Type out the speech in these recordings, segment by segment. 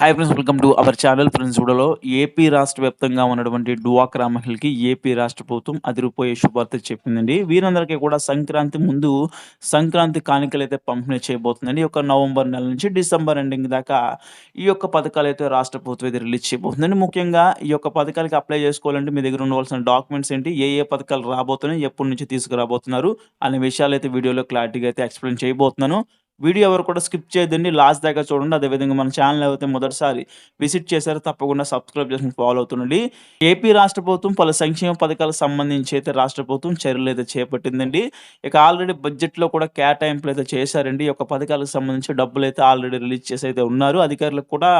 Hi friends welcome to our channel friends కూడా AP రాష్ట్ర వ్యాప్తంగా ఉన్నటువంటి డువాక్రా మహిళకి ఏపీ రాష్ట్ర ప్రభుత్వం అదిరిపోయే శుభార్త చెప్పిందండి. వీరందరికీ కూడా సంక్రాంతి ముందు సంక్రాంతి కానుకలు అయితే పంపిణీ చేయబోతుందండి. ఈ యొక్క నవంబర్ నెల నుంచి డిసెంబర్ ఎండింగ్ దాకా ఈ యొక్క పథకాలు అయితే రాష్ట్ర ప్రభుత్వం అయితే రిలీజ్ చేయబోతుందండి. ముఖ్యంగా ఈ యొక్క పథకాలకి అప్లై చేసుకోవాలంటే మీ దగ్గర ఉండవలసిన డాక్యుమెంట్స్ ఏంటి ఏ ఏ పథకాలు రాబోతున్నాయి ఎప్పటి నుంచి తీసుకురాబోతున్నారు అనే విషయాలు అయితే వీడియోలో క్లారిటీగా అయితే ఎక్స్ప్లెయిన్ చేయబోతున్నాను. వీడియో ఎవరు కూడా స్కిప్ చేయదండి లాస్ట్ దాకా చూడండి. అదేవిధంగా మన ఛానల్ అయితే మొదటిసారి విజిట్ చేశారో తప్పకుండా సబ్స్క్రైబ్ చేసుకుని ఫాలో అవుతుండండి. ఏపీ రాష్ట్ర ప్రభుత్వం పలు సంక్షేమ పథకాలకు సంబంధించి అయితే రాష్ట్ర ప్రభుత్వం చర్యలు అయితే చేపట్టిందండి. ఇక ఆల్రెడీ బడ్జెట్లో కూడా కేటాయింపులు అయితే చేశారండి. ఈ యొక్క పథకాలకు సంబంధించి డబ్బులు అయితే ఆల్రెడీ రిలీజ్ చేసి అయితే ఉన్నారు. అధికారులకు కూడా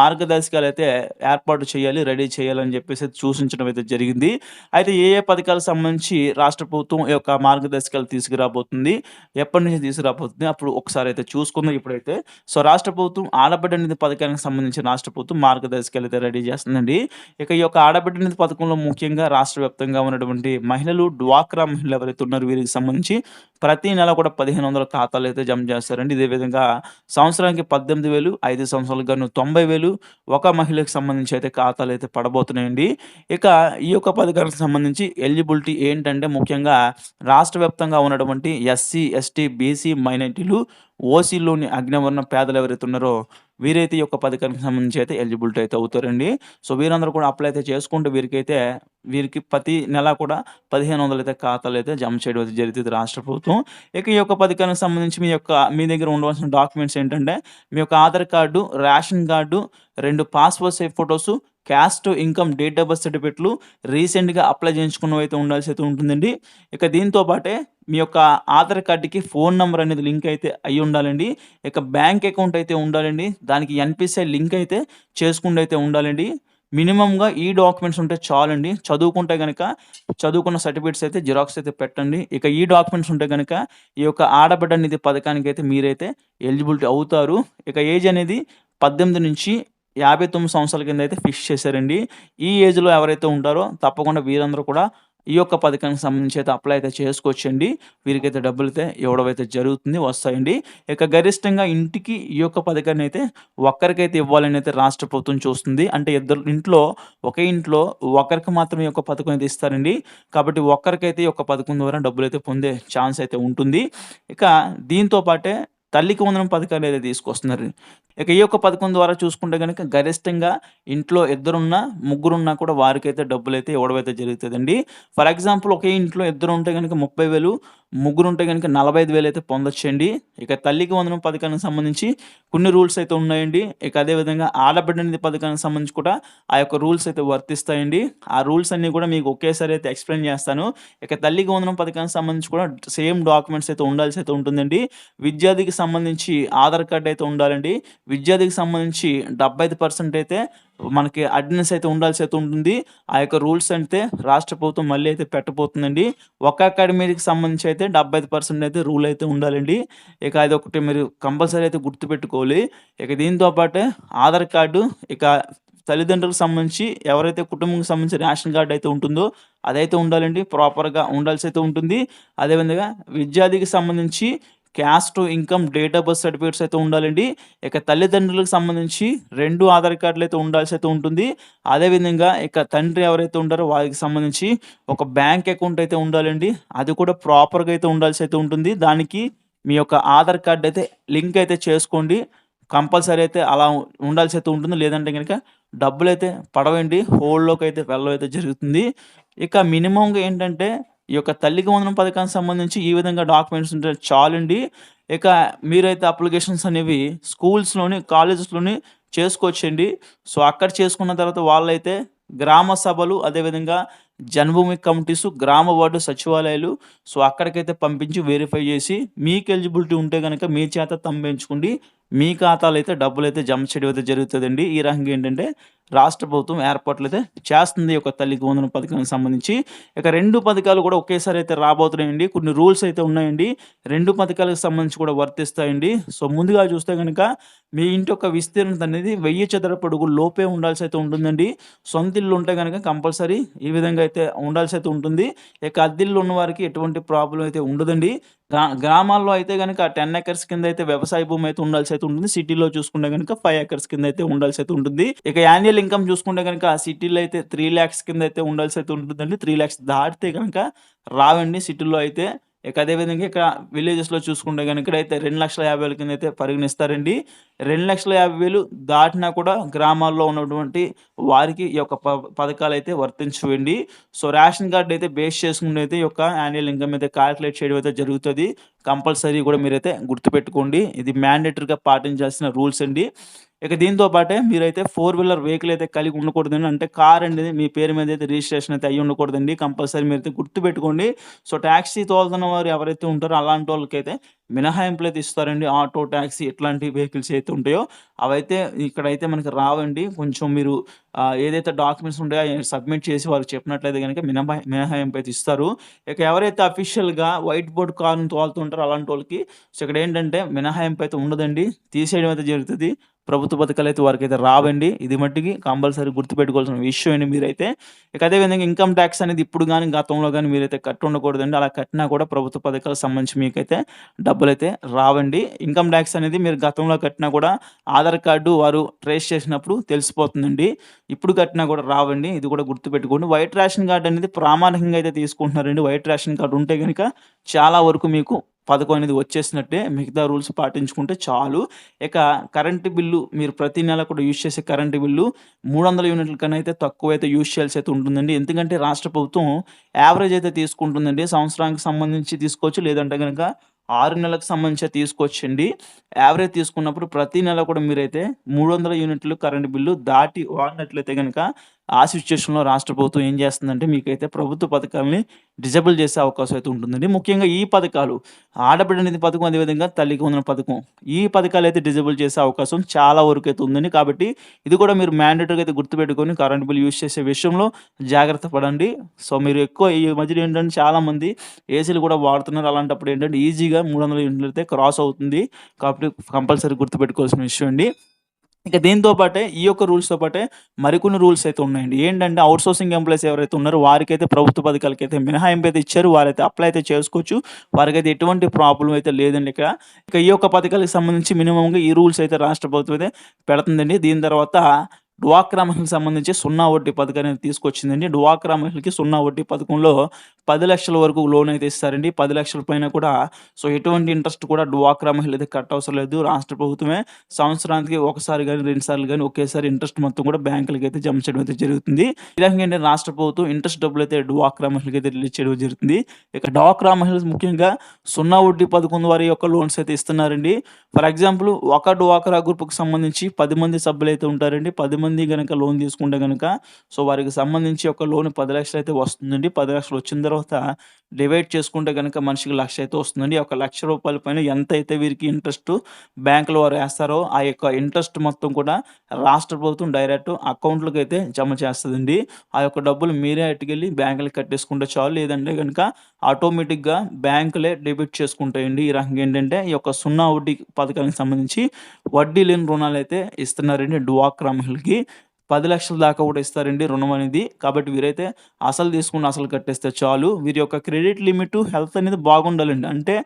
మార్గదర్శకాలు అయితే ఏర్పాటు చేయాలి రెడీ చేయాలని చెప్పేసి అయితే సూచించడం అయితే జరిగింది. అయితే ఏ ఏ పథకాలకు సంబంధించి రాష్ట్ర ప్రభుత్వం ఈ యొక్క మార్గదర్శకాలు తీసుకురాబోతుంది? ఎప్పటి నుంచి తీసుకురాబోతుంది? అప్పుడు ఒకసారి అయితే చూసుకుందాం ఇప్పుడైతే. సో రాష్ట్ర ప్రభుత్వం ఆడబిడ్డ నిధి పథకానికి సంబంధించి రాష్ట్ర ప్రభుత్వం మార్గదర్శకాలు అయితే రెడీ చేస్తుందండి. ఇక ఈ యొక్క ఆడబిడ్డ నిధి పథకంలో ముఖ్యంగా రాష్ట్ర వ్యాప్తంగా ఉన్నటువంటి మహిళలు డ్వాక్రా మహిళలు ఎవరైతే ఉన్నారు వీరికి సంబంధించి ప్రతి నెల కూడా పదిహేను వందల ఖాతాలు అయితే జమ చేస్తారండి. ఇదే విధంగా సంవత్సరానికి పద్దెనిమిది వేలు ఐదు సంవత్సరాలకు గాను తొంభై వేలు ఒక మహిళకు సంబంధించి అయితే ఖాతాలు అయితే పడబోతున్నాయండి. ఇక ఈ యొక్క పథకానికి సంబంధించి ఎలిజిబిలిటీ ఏంటంటే ముఖ్యంగా రాష్ట్ర వ్యాప్తంగా ఉన్నటువంటి ఎస్సీ ఎస్టీ బీసీ మైనార్టీలు ఓసీలోని అగ్నివర్ణ పేదలు ఎవరైతే ఉన్నారో వీరైతే ఈ యొక్క పథకానికి సంబంధించి అయితే ఎలిజిబిలిటీ అయితే అవుతారండి. సో వీరందరూ కూడా అప్లై అయితే చేసుకుంటే వీరికైతే వీరికి ప్రతి నెల కూడా పదిహేను వందలు అయితే ఖాతాలు అయితే జమ చేయడం అయితే జరుగుతుంది రాష్ట్ర ప్రభుత్వం. ఇక ఈ యొక్క పథకానికి సంబంధించి మీ యొక్క మీ దగ్గర ఉండవలసిన డాక్యుమెంట్స్ ఏంటంటే మీ యొక్క ఆధార్ కార్డు రేషన్ కార్డు రెండు passport size photos caste income date of birth సర్టిఫికెట్లు రీసెంట్గా అప్లై చేయించుకున్నవి అయితే ఉండాల్సి అయితే ఉంటుందండి. ఇక దీంతో పాటే మీ యొక్క ఆధార్ కార్డుకి ఫోన్ నెంబర్ అనేది లింక్ అయితే అయి ఉండాలండి. ఇక బ్యాంక్ అకౌంట్ అయితే ఉండాలండి. దానికి ఎన్పిసిఐ లింక్ అయితే చేసుకుంటూ అయితే ఉండాలండి. మినిమంగా ఈ డాక్యుమెంట్స్ ఉంటే చాలండి. చదువుకుంటే కనుక చదువుకున్న సర్టిఫికేట్స్ అయితే జిరాక్స్ అయితే పెట్టండి. ఇక ఈ డాక్యుమెంట్స్ ఉంటే కనుక ఈ యొక్క ఆడబిడ్డ నిధి పథకానికి అయితే మీరైతే ఎలిజిబిలిటీ అవుతారు. ఇక ఏజ్ అనేది పద్దెనిమిది నుంచి యాభై తొమ్మిది సంవత్సరాల కింద అయితే ఫిక్స్ చేశారండి. ఈ ఏజ్లో ఎవరైతే ఉంటారో తప్పకుండా వీరందరూ కూడా ఈ యొక్క పథకానికి సంబంధించి అయితే అప్లై అయితే చేసుకోవచ్చండి. వీరికైతే డబ్బులు అయితే ఇవ్వడం అయితే జరుగుతుంది వస్తాయండి. ఇక గరిష్టంగా ఇంటికి ఈ యొక్క పథకాన్ని అయితే ఒక్కరికైతే ఇవ్వాలని అయితే రాష్ట్ర ప్రభుత్వం చూస్తుంది. అంటే ఇద్దరు ఇంట్లో ఒకే ఇంట్లో ఒకరికి మాత్రమే ఈ యొక్క పథకం అయితే ఇస్తారండి. కాబట్టి ఒక్కరికైతే ఈ యొక్క పథకం ద్వారా డబ్బులు అయితే పొందే ఛాన్స్ అయితే ఉంటుంది. ఇక దీంతో పాటే తల్లికి వందనం పథకాలు అయితే తీసుకొస్తున్నారు ఇక ఈ యొక్క పథకం ద్వారా చూసుకుంటే కనుక గరిష్టంగా ఇంట్లో ఇద్దరున్నా ముగ్గురున్నా కూడా వారికైతే డబ్బులు అయితే ఇవ్వడం అయితే జరుగుతుందండి. ఫర్ ఎగ్జాంపుల్ ఒకే ఇంట్లో ఇద్దరు ఉంటే కనుక ముప్పై వేలు ముగ్గురు ఉంటే కనుక నలభై ఐదు వేలు అయితే పొందొచ్చండి. ఇక తల్లికి వందనం పథకానికి సంబంధించి కొన్ని రూల్స్ అయితే ఉన్నాయండి. ఇక అదేవిధంగా ఆడబిడ్డ నిధి పథకానికి సంబంధించి కూడా ఆ యొక్క రూల్స్ అయితే వర్తిస్తాయండి. ఆ రూల్స్ అన్నీ కూడా మీకు ఒకేసారి అయితే ఎక్స్ప్లెయిన్ చేస్తాను. ఇక తల్లికి వందనం పథకానికి సంబంధించి కూడా సేమ్ డాక్యుమెంట్స్ అయితే ఉండాల్సి అయితే ఉంటుందండి. విద్యార్థికి సంబంధించి ఆధార్ కార్డ్ అయితే ఉండాలండి. విద్యార్థికి సంబంధించి డెబ్బై ఐదు పర్సెంట్ అయితే మనకి అటెండెన్స్ అయితే ఉండాల్సి అయితే ఉంటుంది. ఆ యొక్క రూల్స్ అయితే రాష్ట్ర ప్రభుత్వం మళ్ళీ అయితే పెట్టబోతుందండి. ఒక అకాడమీకి సంబంధించి అయితే డెబ్బై ఐదు పర్సెంట్ అయితే రూల్ అయితే ఉండాలండి. ఇక అది ఒకటి మీరు కంపల్సరీ అయితే గుర్తుపెట్టుకోవాలి. ఇక దీంతో పాటే ఆధార్ కార్డు ఇక తల్లిదండ్రులకు సంబంధించి ఎవరైతే కుటుంబంకి సంబంధించి రేషన్ కార్డు అయితే ఉంటుందో అదైతే ఉండాలండి. ప్రాపర్గా ఉండాల్సి అయితే ఉంటుంది. అదేవిధంగా విద్యార్థికి సంబంధించి caste income date of birth certificates అయితే ఉండాలండి. ఇక తల్లిదండ్రులకు సంబంధించి రెండు ఆధార్ కార్డులు అయితే ఉండాల్సి అయితే ఉంటుంది. అదేవిధంగా ఇక తండ్రి ఎవరైతే ఉంటారో వారికి సంబంధించి ఒక బ్యాంక్ అకౌంట్ అయితే ఉండాలండి. అది కూడా ప్రాపర్గా అయితే ఉండాల్సి అయితే ఉంటుంది. దానికి మీ యొక్క ఆధార్ కార్డు అయితే లింక్ అయితే చేసుకోండి. కంపల్సరీ అయితే అలా ఉండాల్సి అయితే ఉంటుంది. లేదంటే కనుక డబ్బులు అయితే పడవండి. హోల్డ్లోకి అయితే వెళ్ళడం అయితే జరుగుతుంది. ఇక మినిమంగా ఏంటంటే ఈ యొక్క తల్లికి వందనం పథకానికి సంబంధించి ఈ విధంగా డాక్యుమెంట్స్ ఉంటే చాలండి. ఇక మీరైతే అప్లికేషన్స్ అనేవి స్కూల్స్లోని కాలేజెస్లోని చేసుకోవచ్చండి. సో అక్కడ చేసుకున్న తర్వాత వాళ్ళైతే గ్రామ సభలు అదేవిధంగా జన్మభూమి కమిటీసు గ్రామ వార్డు సచివాలయాలు సో అక్కడికైతే పంపించి వెరిఫై చేసి మీకు ఎలిజిబిలిటీ ఉంటే కనుక మీ చేత తంబించుకోండి మీ ఖాతాలో అయితే డబ్బులు అయితే జమ చేయడం అయితే జరుగుతుందండి. ఈ రకంగా ఏంటంటే రాష్ట్ర ప్రభుత్వం ఏర్పాట్లు అయితే చేస్తుంది ఒక తల్లి తల్లికి పథకానికి సంబంధించి. ఇక రెండు పథకాలు కూడా ఒకేసారి అయితే రాబోతున్నాయండి. కొన్ని రూల్స్ అయితే ఉన్నాయండి. రెండు పథకాలకు సంబంధించి కూడా వర్తిస్తాయండి. సో, ముందుగా చూస్తే కనుక మీ ఇంటి యొక్క విస్తీర్ణత అనేది వెయ్యి చదరపు అడుగుల లోపే ఉండాల్సి అయితే ఉంటుందండి. సొంత ఇల్లు ఉంటే కనుక కంపల్సరీ ఈ విధంగా అయితే ఉండాల్సి అయితే ఉంటుంది. ఇక అద్దిల్లు ఉన్నవారికి ఎటువంటి ప్రాబ్లం అయితే ఉండదండి. గ్రా గ్రామాల్లో అయితే గనక 10 ఎకర్స్ కింద అయితే వ్యవసాయ భూమి అయితే ఉండాల్సి అయితే ఉంటుంది. సిటీలో చూసుకుంటే గనక 5 ఎకర్స్ కింద అయితే ఉండాల్సి అయితే ఉంటుంది. ఇక యాన్యువల్ ఇన్‌కమ్ చూసుకుంటే కనుక సిటీలో అయితే 3,00,000 కింద అయితే ఉండాల్సి అయితే ఉంటుందండి. 3,00,000 దాటితే కనుక రావండి సిటీల్లో అయితే. ఇక అదే విధంగా ఇక్కడ విలేజెస్‌లో చూసుకుంటే గనక ఇక్కడైతే 2,50,000 కింద అయితే పరిగణిస్తారండి. 2,50,000 దాటినా కూడా గ్రామాల్లో ఉన్నటువంటి వారికి ఈ యొక్క ప అయితే వర్తించవండి. సో, రేషన్ కార్డు అయితే బేస్ చేసుకొని అయితే ఈ యొక్క యాన్యువల్ ఇన్‌కమ్ అయితే కాలిక్యులేట్ చేయడం అయితే జరుగుతుంది కంపల్సరీ కూడా మీరైతే గుర్తుపెట్టుకోండి. ఇది మ్యాండేటరీగా పాటించాల్సిన రూల్స్ అండి. ఇక దీంతో పాటే మీరైతే ఫోర్ వీలర్ వెహికల్ అయితే కలిగి ఉండకూడదండి. అంటే కార్ అనేది మీ పేరు మీద అయితే రిజిస్ట్రేషన్ అయితే అయ్యి ఉండకూడదండి. కంపల్సరీ మీరైతే గుర్తుపెట్టుకోండి. సో, ట్యాక్సీ తోలుతున్న వారు ఎవరైతే ఉంటారో అలాంటి వాళ్ళకైతే మినహాయింపులు అయితే ఇస్తారండి. ఆటో, ట్యాక్సీ ఇట్లాంటి వెహికల్స్ అయితే ఉంటాయో అవైతే ఇక్కడైతే మనకి రావండి. కొంచెం మీరు ఏదైతే డాక్యుమెంట్స్ ఉంటాయో సబ్మిట్ చేసి వారికి చెప్పినట్లయితే కనుక మినహా మినహాయింపు అయితే ఇస్తారు. ఇక ఎవరైతే అఫీషియల్‌గా వైట్ బోర్డ్ కార్ను తోలుతుంటారో వాళ్ళకి సో, ఇక్కడ ఏంటంటే మినహాయింపు అయితే ఉండదండి. తీసేయడం అయితే జరుగుతుంది ప్రభుత్వ పథకాలు అయితే వారికి అయితే రావండి. ఇది మట్టికి కంపల్సరీ గుర్తుపెట్టుకోవాల్సిన విషయం అండి మీరైతే. ఇక అదే విధంగా ఇన్‌కమ్ టాక్స్ అనేది ఇప్పుడు కానీ గతంలో కానీ మీరైతే కట్టి ఉండకూడదండి. అలా కట్టినా కూడా ప్రభుత్వ పథకాలకు సంబంధించి మీకైతే డబ్బులైతే రావండి. ఇన్‌కమ్ టాక్స్ అనేది మీరు గతంలో కట్టినా కూడా ఆధార్ కార్డు వారు ట్రేస్ చేసినప్పుడు తెలిసిపోతుందండి. ఇప్పుడు కట్టినా కూడా రావండి. ఇది కూడా గుర్తుపెట్టుకోండి. వైట్ రేషన్ కార్డు అనేది ప్రామాణికంగా అయితే తీసుకుంటున్నారండి. వైట్ రేషన్ కార్డు ఉంటే కనుక చాలా వరకు మీకు పథకం అనేది వచ్చేసినట్టే. మిగతా రూల్స్ పాటించుకుంటే చాలు. ఇక కరెంట్ బిల్లు మీరు ప్రతి నెల కూడా యూజ్ చేసే కరెంటు బిల్లు 300 యూనిట్ల కన్నా అయితే తక్కువైతే యూజ్ చేయాల్సి అయితే ఉంటుందండి. ఎందుకంటే రాష్ట్ర ప్రభుత్వం యావరేజ్ అయితే తీసుకుంటుందండి. సంవత్సరానికి సంబంధించి తీసుకోవచ్చు. లేదంటే గనక ఆరు నెలలకు సంబంధించి తీసుకోవచ్చండి. యావరేజ్ తీసుకున్నప్పుడు ప్రతి నెల కూడా మీరైతే 300 యూనిట్లు కరెంట్ బిల్లు దాటి వాడినట్లయితే కనుక ఆ సిట్యుయేషన్‌లో రాష్ట్ర ప్రభుత్వం ఏం చేస్తుందంటే మీకైతే ప్రభుత్వ పథకాల్ని డిజేబుల్ చేసే అవకాశం అయితే ఉంటుందండి. ముఖ్యంగా ఈ పథకాలు ఆడబిడ్డ నిధి పథకం, అదే విధంగా తల్లికి ఉన్న పథకం. ఈ పథకాలు అయితే డిజేబుల్ చేసే అవకాశం చాలా వరకు అయితే ఉందండి. కాబట్టి ఇది కూడా మీరు మ్యాండేటరీగా అయితే గుర్తుపెట్టుకొని కరెంట్ బిల్ యూస్ చేసే విషయంలో జాగ్రత్త పడండి. సో, మీరు ఎక్కువ ఈ మధ్యలో ఏంటంటే చాలామంది ఏసీలు కూడా వాడుతున్నారు. అలాంటప్పుడు ఏంటంటే ఈజీగా 300 యూనిట్లు అయితే క్రాస్ అవుతుంది. కాబట్టి కంపల్సరీ గుర్తుపెట్టుకోవాల్సిన విషయం అండి. ఇక దీంతో పాటే ఈ యొక్క రూల్స్‌తో పాటే మరికొన్ని రూల్స్ అయితే ఉన్నాయండి. ఏంటంటే ఔట్‌సోర్సింగ్ ఎంప్లాయీస్ ఎవరైతే ఉన్నారో వారికైతే ప్రభుత్వ పథకాలకైతే మినహాయింపు అయితే ఇచ్చారు. వారైతే అప్లై అయితే చేసుకోవచ్చు. వారికైతే ఎటువంటి ప్రాబ్లం అయితే లేదండి ఇక్కడ. ఇక ఈ యొక్క పథకాలకు సంబంధించి మినిమంగా ఈ రూల్స్ అయితే రాష్ట్ర ప్రభుత్వం అయితే పెడుతుందండి. దీని తర్వాత డ్వాక్రా మహిళలకు సంబంధించి సున్నా వడ్డీ పథకాన్ని తీసుకొచ్చిందండి. డ్వాక్రా మహిళలకి సున్నా వడ్డీ పథకంలో పది లక్షల వరకు లోన్ అయితే ఇస్తారండి. పది లక్షల పైన కూడా సో, ఎటువంటి ఇంట్రెస్ట్ కూడా డ్వాక్రా మహిళ అయితే కట్టవసరం లేదు. రాష్ట్ర ప్రభుత్వమే సంవత్సరానికి ఒకసారి కానీ రెండు సార్లు కానీ ఒకేసారి ఇంట్రెస్ట్ మొత్తం కూడా బ్యాంకులకి అయితే జమ చేయడం అయితే జరుగుతుంది. ఈ ఏంటంటే రాష్ట్ర ప్రభుత్వం ఇంట్రెస్ట్ డబ్బులైతే డ్వాక్రా అయితే రిలీజ్ చేయడం జరుగుతుంది. ఇక డ్వాక్రా మహిళలు ముఖ్యంగా సున్నా వడ్డీ పథకం ద్వారా యొక్క లోన్స్ అయితే ఇస్తున్నారండి. ఫర్ ఎగ్జాంపుల్ ఒక డ్వాక్రా గ్రూప్‌కి సంబంధించి పది మంది సభ్యులైతే ఉంటారండి. పది మంది కనుక లోన్ తీసుకుంటే కనుక సో, వారికి సంబంధించి ఒక లోన్ 10,00,000 అయితే వస్తుందండి. పది లక్షలు వచ్చిన తర్వాత డివైడ్ చేసుకుంటే కనుక మనిషికి లక్ష అయితే వస్తుందండి. ఒక లక్ష రూపాయల పైన ఎంతైతే వీరికి ఇంట్రెస్ట్ బ్యాంకులో వారు వేస్తారో ఆ యొక్క ఇంట్రెస్ట్ మొత్తం కూడా రాష్ట్ర ప్రభుత్వం డైరెక్ట్ అకౌంట్‌లోకైతే జమ చేస్తుందండి ఆ యొక్క డబ్బులు మీరే అట్టుకెళ్ళి బ్యాంకులకు కట్టేసుకుంటే చాలు. లేదంటే కనుక ఆటోమేటిక్‌గా బ్యాంకులే డెబిట్ చేసుకుంటాయండి. ఈ రకంగా ఏంటంటే ఈ యొక్క సున్నా వడ్డీ పథకానికి సంబంధించి వడ్డీ లేని రుణాలు అయితే ఇస్తున్నారండి డ్వాక్రా మహిళలకి. 10,00,000 దాకా కూడా ఇస్తారండి రుణం అనేది. కాబట్టి వీరైతే అసలు తీసుకుని అసలు కట్టేస్తే చాలు. వీరి యొక్క క్రెడిట్ లిమిట్, హెల్త్ అనేది బాగుండాలండి. అంటే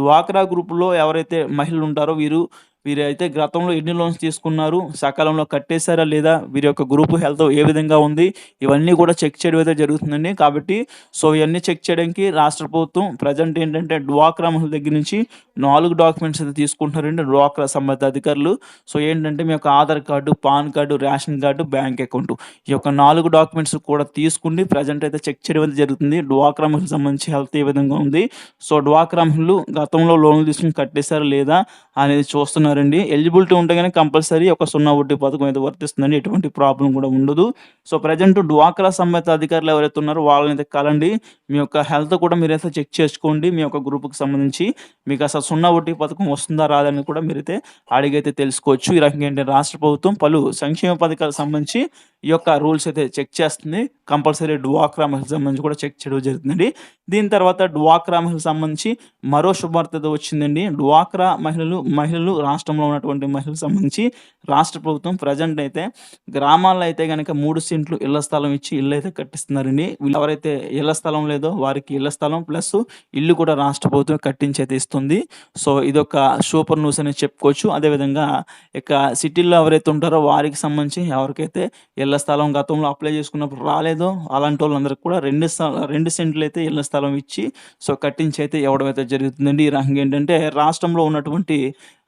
డ్వాక్రా గ్రూప్‌లో ఎవరైతే మహిళలు ఉంటారో వీరు వీరైతే గతంలో ఎన్ని లోన్స్ తీసుకున్నారు? సకాలంలో కట్టేసారా లేదా? వీరి యొక్క గ్రూప్ హెల్త్ ఏ విధంగా ఉంది? ఇవన్నీ కూడా చెక్ చేయడం అయితే జరుగుతుందండి. కాబట్టి సో, ఇవన్నీ చెక్ చేయడానికి రాష్ట్ర ప్రభుత్వం ప్రెజెంట్ ఏంటంటే డ్వాక్రా మహిళల దగ్గర నుంచి నాలుగు డాక్యుమెంట్స్ అయితే తీసుకుంటున్నారండి డ్వాక్రా సంబంధిత అధికారులు. సో, ఏంటంటే మీ యొక్క Aadhaar card, PAN card, ration card, bank account. ఈ యొక్క నాలుగు డాక్యుమెంట్స్ కూడా తీసుకుని ప్రెజెంట్ అయితే చెక్ చేయడం అయితే జరుగుతుంది. డ్వాక్రా మహిళకు సంబంధించి హెల్త్ ఏ విధంగా ఉంది? సో, డ్వాక్రా మహిళలు గతంలో లోన్‌లు తీసుకొని కట్టేసారా లేదా? అనేది చూస్తున్నారు. ఉన్నారండి. ఎలిజిబిలిటీ ఉంటే గనక కంపల్సరీ ఒక సున్నా వడ్డీ పథకం అయితే వర్తిస్తుందండి. ఎటువంటి ప్రాబ్లమ్ కూడా ఉండదు. సో, ప్రెజెంట్ డ్వాక్రా సంబంధిత అధికారులు ఎవరైతే ఉన్నారో వాళ్ళనైతే కలండి. మీ యొక్క హెల్త్ కూడా మీరైతే చెక్ చేసుకోండి. మీ యొక్క గ్రూప్‌కి సంబంధించి. మీకు అసలు సున్నా వడ్డీ పథకం వస్తుందా? రాదని కూడా మీరైతే అడిగైతే తెలుసుకోవచ్చు. ఈ రకంగా ఏంటంటే రాష్ట్ర ప్రభుత్వం పలు సంక్షేమ పథకాలకు సంబంధించి ఈ యొక్క రూల్స్ అయితే చెక్ చేస్తుంది. కంపల్సరీ డ్వాక్రా మహిళలకు సంబంధించి కూడా చెక్ చేయడం జరుగుతుందండి. దీని తర్వాత డ్వాక్రా మహిళకు సంబంధించి మరో శుభార్త వచ్చిందండి. డ్వాక్రా మహిళలు, మహిళలు రాష్ట్రంలో ఉన్నటువంటి మహిళలకు సంబంధించి రాష్ట్ర ప్రభుత్వం ప్రెజెంట్ అయితే గ్రామాల్లో అయితే కనుక మూడు సెంట్లు ఇళ్ళ స్థలం ఇచ్చి ఇల్లు అయితే కట్టిస్తున్నారండి. వీళ్ళు ఎవరైతే ఇళ్ళ స్థలం లేదో వారికి ఇళ్ళ స్థలం ప్లస్ ఇల్లు కూడా రాష్ట్ర ప్రభుత్వం కట్టించి అయితే ఇస్తుంది. సో, ఇదొక సూపర్ న్యూస్ అని చెప్పుకోవచ్చు. అదేవిధంగా ఇక సిటీల్లో ఎవరైతే ఉంటారో వారికి సంబంధించి ఎవరికైతే ఇళ్ళ స్థలం గతంలో అప్లై చేసుకున్నప్పుడు రాలేదు అలాంటి వాళ్ళందరికీ కూడా 2 స్థ 2 సెంట్లయితే ఇళ్ళ స్థలం ఇచ్చి సో, కట్టించి అయితే ఇవ్వడం అయితే జరుగుతుందండి. ఈ రకంగా ఏంటంటే రాష్ట్రంలో ఉన్నటువంటి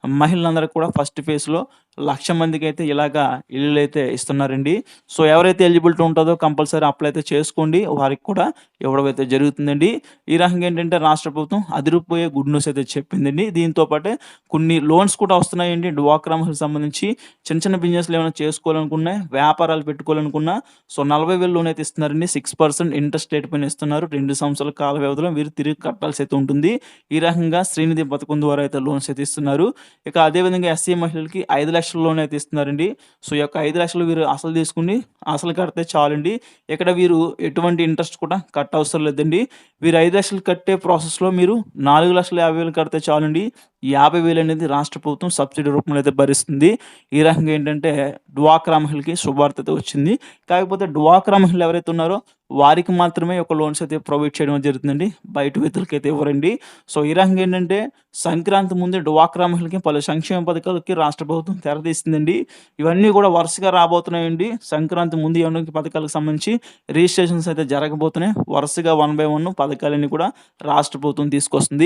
మహిళలందరికి కూడా ఫస్ట్ ఫేజ్‌లో 1,00,000 మందికైతే ఇలాగా ఇల్లులైతే ఇస్తున్నారండి. సో, ఎవరైతే ఎలిజిబిలిటీ ఉంటుందో కంపల్సరీ అప్లై అయితే చేసుకోండి. వారికి కూడా ఇవ్వడం అయితే జరుగుతుందండి. ఈ రకంగా ఏంటంటే రాష్ట్ర ప్రభుత్వం అదిరిపోయే గుడ్ న్యూస్ అయితే చెప్పిందండి. దీంతో పాటే కొన్ని లోన్స్ కూడా వస్తున్నాయండి. డ్వాక్రా మహిళలకు సంబంధించి చిన్న చిన్న బిజినెస్‌లు ఏమైనా చేసుకోవాలనుకున్నా, వ్యాపారాలు పెట్టుకోవాలనుకున్నా సో, నలభై వేలు లోన్ అయితే ఇస్తున్నారండి. సిక్స్ పర్సెంట్ ఇంట్రెస్ట్ రేట్ పైన ఇస్తున్నారు. రెండు సంవత్సరాల కాల వ్యవధిలో వీరు తిరిగి కట్టాల్సి అయితే ఉంటుంది. ఈ రకంగా శ్రీనిధి పథకం ద్వారా అయితే లోన్స్ అయితే ఇస్తున్నారు. ఇక అదేవిధంగా ఎస్సీ మహిళలకి 5,00,000 లోన్ అయితే ఇస్తున్నారండి. సో, ఈ యొక్క 5,00,000 వీరు అసలు తీసుకుని అసలు కడితే చాలండి. ఇక్కడ వీరు ఎటువంటి ఇంట్రెస్ట్ కూడా కట్టవసరం లేదండి. వీరు ఐదు లక్షలు కట్టే ప్రాసెస్‌లో మీరు 4,50,000 కడితే చాలండి. యాభై వేలు అనేది రాష్ట్ర ప్రభుత్వం సబ్సిడీ రూపంలో అయితే భరిస్తుంది. ఈ రకంగా ఏంటంటే డ్వాక్రా మహిళకి శుభార్త అయితే వచ్చింది. కాకపోతే డ్వాక్రా మహిళలు ఎవరైతే ఉన్నారో వారికి మాత్రమే ఒక లోన్స్ అయితే ప్రొవైడ్ చేయడం జరుగుతుందండి. బయట వ్యక్తులకైతే ఇవ్వరండి. సో, ఈ రకంగా ఏంటంటే సంక్రాంతి ముందే డ్వాక్రా మహిళలకి పలు సంక్షేమ పథకాలకి రాష్ట్ర ప్రభుత్వం తెరదీస్తుందండి ఇవన్నీ కూడా వరుసగా రాబోతున్నాయండి. సంక్రాంతి ముందు ఈ పథకాలకు సంబంధించి రిజిస్ట్రేషన్స్ అయితే జరగబోతున్నాయి. వరుసగా వన్ బై వన్ పథకాలన్నీ కూడా రాష్ట్ర ప్రభుత్వం తీసుకొస్తుంది.